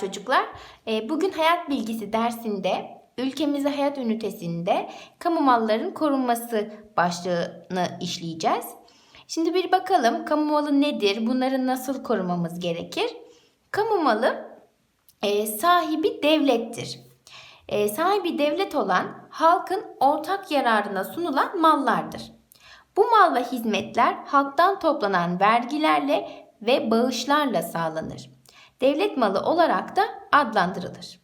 Çocuklar. Ee, Bugün hayat bilgisi dersinde ülkemizde hayat ünitesinde kamu mallarının korunması başlığını işleyeceğiz. Şimdi bir bakalım kamu malı nedir? Bunları nasıl korumamız gerekir? Kamu malı e, sahibi devlettir. E, sahibi devlet olan halkın ortak yararına sunulan mallardır. Bu mal ve hizmetler halktan toplanan vergilerle ve bağışlarla sağlanır. Devlet malı olarak da adlandırılır.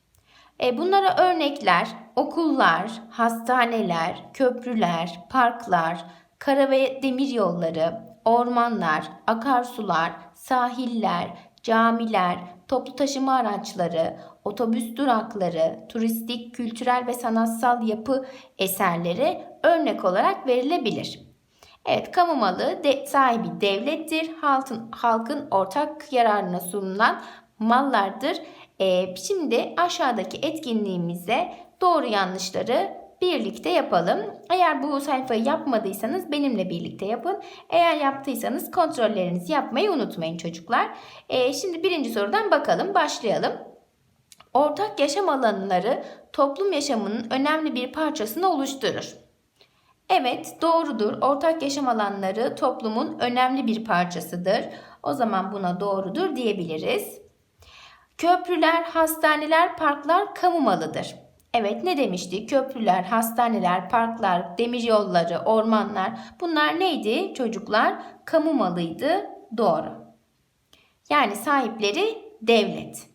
E, bunlara örnekler okullar, hastaneler, köprüler, parklar, kara ve demir yolları, ormanlar, akarsular, sahiller, camiler, toplu taşıma araçları, otobüs durakları, turistik, kültürel ve sanatsal yapı eserleri örnek olarak verilebilir. Evet, kamu malı de, sahibi devlettir. Halkın, halkın ortak yararına sunulan mallardır. Ee, şimdi aşağıdaki etkinliğimize doğru yanlışları birlikte yapalım. Eğer bu sayfayı yapmadıysanız benimle birlikte yapın. Eğer yaptıysanız kontrollerinizi yapmayı unutmayın çocuklar. Ee, şimdi birinci sorudan bakalım. Başlayalım. Ortak yaşam alanları toplum yaşamının önemli bir parçasını oluşturur. Evet, doğrudur. Ortak yaşam alanları toplumun önemli bir parçasıdır. O zaman buna doğrudur diyebiliriz. Köprüler, hastaneler, parklar kamu malıdır. Evet ne demiştik? Köprüler, hastaneler, parklar, demiryolları, ormanlar bunlar neydi çocuklar? Kamu malıydı. Doğru. Yani sahipleri devlet.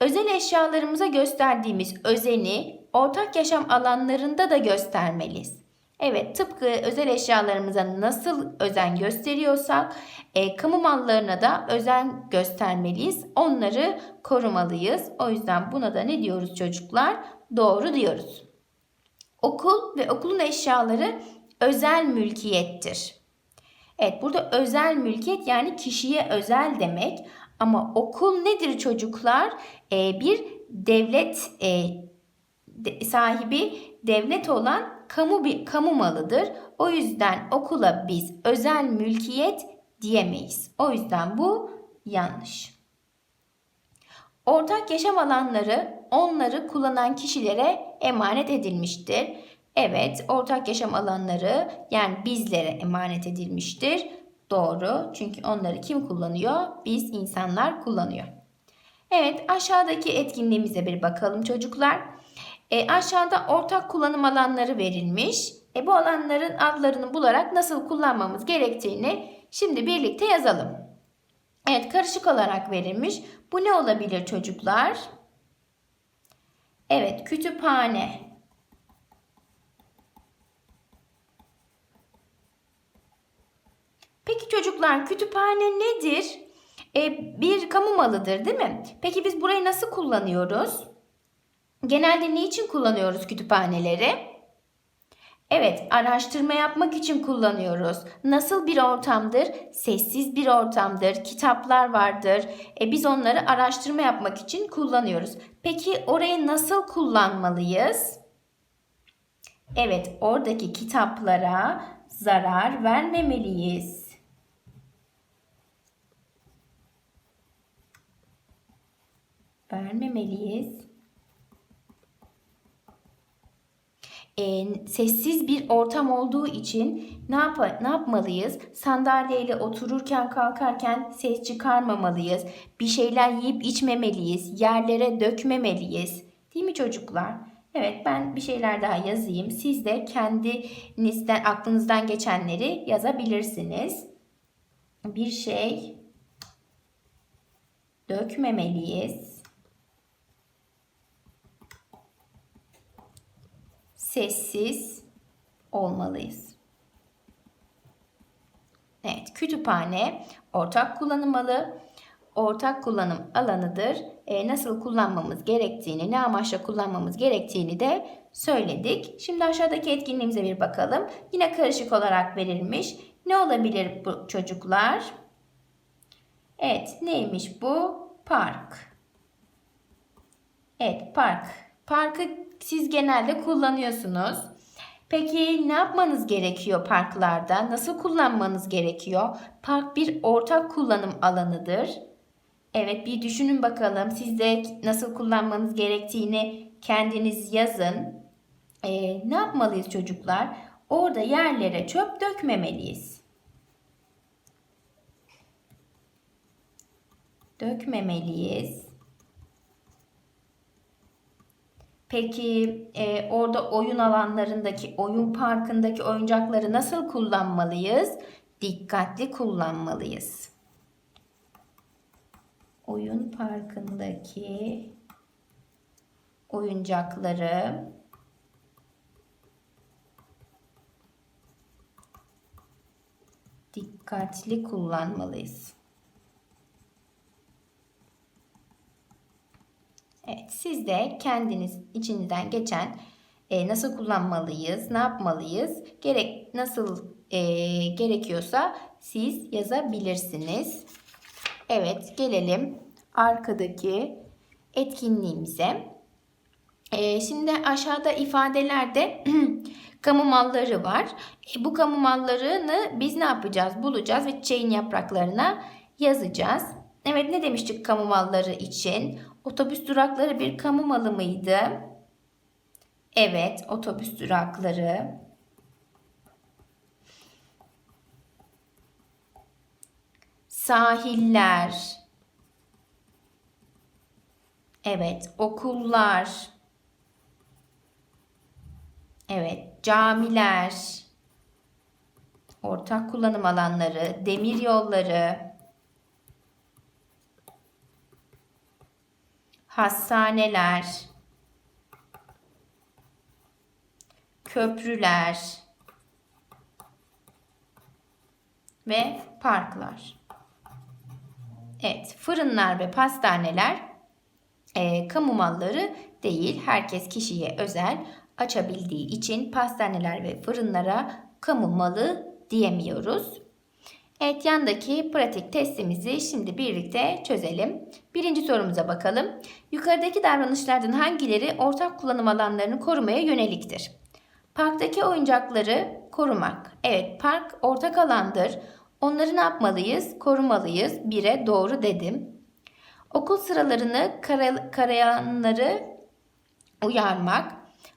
Özel eşyalarımıza gösterdiğimiz özeni ortak yaşam alanlarında da göstermeliyiz. Evet tıpkı özel eşyalarımıza nasıl özen gösteriyorsak e, kamu mallarına da özen göstermeliyiz. Onları korumalıyız. O yüzden buna da ne diyoruz çocuklar? Doğru diyoruz. Okul ve okulun eşyaları özel mülkiyettir. Evet burada özel mülkiyet yani kişiye özel demek. Ama okul nedir çocuklar? Ee, bir devlet e, de, sahibi devlet olan kamu bir kamu malıdır. O yüzden okula biz özel mülkiyet diyemeyiz. O yüzden bu yanlış. Ortak yaşam alanları onları kullanan kişilere emanet edilmiştir. Evet, ortak yaşam alanları yani bizlere emanet edilmiştir. Doğru. Çünkü onları kim kullanıyor? Biz insanlar kullanıyor. Evet, aşağıdaki etkinliğimize bir bakalım çocuklar. E, aşağıda ortak kullanım alanları verilmiş. E, bu alanların adlarını bularak nasıl kullanmamız gerektiğini şimdi birlikte yazalım. Evet, karışık olarak verilmiş. Bu ne olabilir çocuklar? Evet, kütüphane. Peki çocuklar, kütüphane nedir? E, bir kamu malıdır değil mi? Peki biz burayı nasıl kullanıyoruz? Genelde niçin kullanıyoruz kütüphaneleri? Evet, araştırma yapmak için kullanıyoruz. Nasıl bir ortamdır? Sessiz bir ortamdır. Kitaplar vardır. E, biz onları araştırma yapmak için kullanıyoruz. Peki orayı nasıl kullanmalıyız? Evet, oradaki kitaplara zarar vermemeliyiz. Vermemeliyiz. E, sessiz bir ortam olduğu için ne, yap ne yapmalıyız? Sandalyeyle otururken kalkarken ses çıkarmamalıyız. Bir şeyler yiyip içmemeliyiz. Yerlere dökmemeliyiz. Değil mi çocuklar? Evet ben bir şeyler daha yazayım. Siz de kendinizden aklınızdan geçenleri yazabilirsiniz. Bir şey dökmemeliyiz. Sessiz olmalıyız. Evet, kütüphane ortak kullanılmalı. Ortak kullanım alanıdır. E, nasıl kullanmamız gerektiğini, ne amaçla kullanmamız gerektiğini de söyledik. Şimdi aşağıdaki etkinliğimize bir bakalım. Yine karışık olarak verilmiş. Ne olabilir bu çocuklar? Evet, neymiş bu? Park. Evet, park. Parkı siz genelde kullanıyorsunuz. Peki ne yapmanız gerekiyor parklarda? Nasıl kullanmanız gerekiyor? Park bir ortak kullanım alanıdır. Evet bir düşünün bakalım. Siz de nasıl kullanmanız gerektiğini kendiniz yazın. Ee, ne yapmalıyız çocuklar? Orada yerlere çöp dökmemeliyiz. Dökmemeliyiz. Peki e, orada oyun alanlarındaki, oyun parkındaki oyuncakları nasıl kullanmalıyız? Dikkatli kullanmalıyız. Oyun parkındaki oyuncakları dikkatli kullanmalıyız. Siz de kendiniz içinizden geçen e, nasıl kullanmalıyız, ne yapmalıyız, gerek nasıl e, gerekiyorsa siz yazabilirsiniz. Evet, gelelim arkadaki etkinliğimize. E, şimdi aşağıda ifadelerde kamu malları var. E, bu kamu mallarını biz ne yapacağız? Bulacağız ve çiçeğin yapraklarına yazacağız. Evet ne demiştik kamu malları için? Otobüs durakları bir kamu malı mıydı? Evet, otobüs durakları. Sahiller. Evet, okullar. Evet, camiler. Ortak kullanım alanları, demir yolları. Hastaneler, köprüler ve parklar. Evet, fırınlar ve pastaneler e, kamu malları değil. Herkes kişiye özel açabildiği için pastaneler ve fırınlara kamu malı diyemiyoruz. Evet yandaki pratik testimizi şimdi birlikte çözelim. Birinci sorumuza bakalım. Yukarıdaki davranışlardan hangileri ortak kullanım alanlarını korumaya yöneliktir? Parktaki oyuncakları korumak. Evet park ortak alandır. Onları ne yapmalıyız? Korumalıyız. Bire doğru dedim. Okul sıralarını karayanları uyarmak.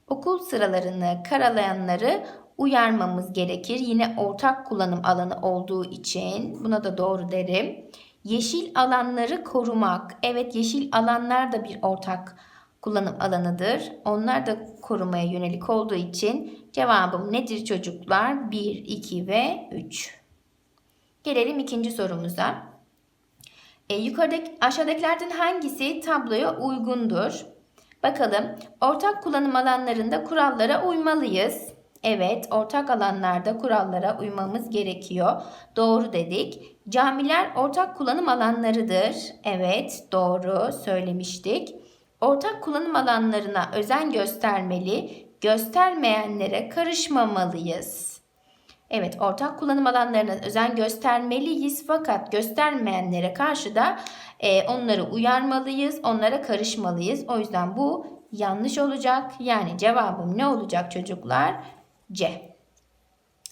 Okul sıralarını karalayanları uyarmamız gerekir. Yine ortak kullanım alanı olduğu için buna da doğru derim. Yeşil alanları korumak. Evet yeşil alanlar da bir ortak kullanım alanıdır. Onlar da korumaya yönelik olduğu için cevabım nedir çocuklar? 1, 2 ve 3. Gelelim ikinci sorumuza. E, yukarıdaki aşağıdakilerden hangisi tabloya uygundur? Bakalım ortak kullanım alanlarında kurallara uymalıyız. Evet, ortak alanlarda kurallara uymamız gerekiyor. Doğru dedik. Camiler ortak kullanım alanlarıdır. Evet, doğru söylemiştik. Ortak kullanım alanlarına özen göstermeli, göstermeyenlere karışmamalıyız. Evet, ortak kullanım alanlarına özen göstermeliyiz fakat göstermeyenlere karşı da e, onları uyarmalıyız, onlara karışmalıyız. O yüzden bu yanlış olacak. Yani cevabım ne olacak çocuklar? C.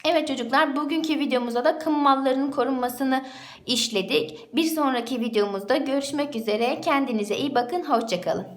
Evet çocuklar bugünkü videomuzda da kamu mallarının korunmasını işledik. Bir sonraki videomuzda görüşmek üzere. Kendinize iyi bakın. Hoşçakalın.